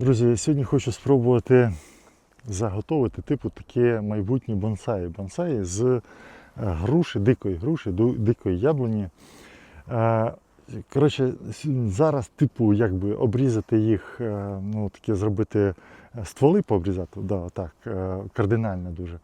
Друзі, сьогодні хочу спробувати заготовити типу таке майбутнє бонсаї. Бонсаї з е, груші, дикої груші, дикої яблуні. Е, Коротше, зараз, типу, якби обрізати їх, е, ну таке зробити стволи пообрізати, да, так, кардинально дуже.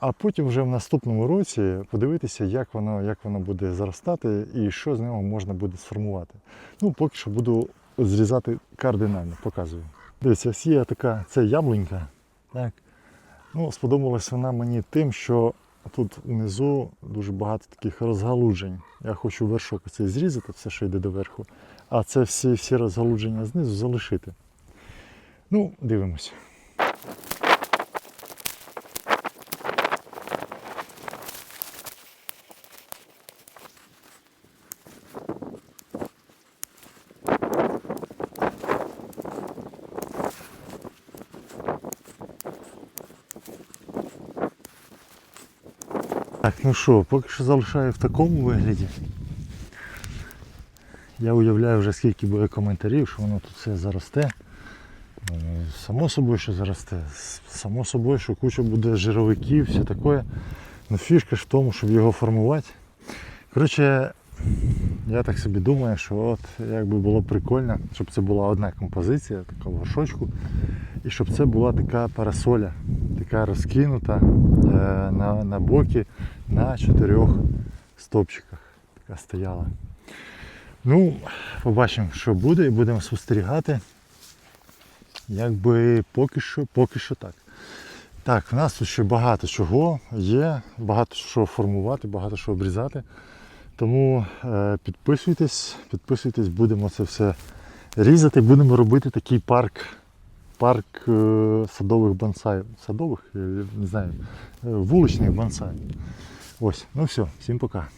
А потім вже в наступному році подивитися, як воно, як воно буде заростати і що з нього можна буде сформувати. Ну, поки що буду зрізати кардинально, показую. Дивіться, є така це яблунька. Так. Ну, сподобалась вона мені тим, що тут внизу дуже багато таких розгалуджень. Я хочу вершок оцей зрізати, все, що йде доверху, а це всі, всі розгалудження знизу залишити. Ну, дивимось. Так, ну що, поки що залишаю в такому вигляді. Я уявляю вже скільки буде коментарів, що воно тут все заросте. Ну, Само собою, що заросте. Само собою, що куча буде жировиків, все таке. Ну фішка ж в тому, щоб його формувати. Коротше, я так собі думаю, що от якби було прикольно, щоб це була одна композиція, така в горшочку, і щоб це була така парасоля, така розкинута е, на, на боки на чотирьох стовпчиках. Така стояла. Ну, побачимо, що буде, і будемо спостерігати. Якби поки що, поки що так. Так, в нас тут ще багато чого є, багато що формувати, багато що обрізати. Тому е, підписуйтесь, підписуйтесь, будемо це все різати, будемо робити такий парк, парк е, садових бонсаїв. Садових, не знаю, е, вуличних бонсаїв. Ось, ну все, всім пока.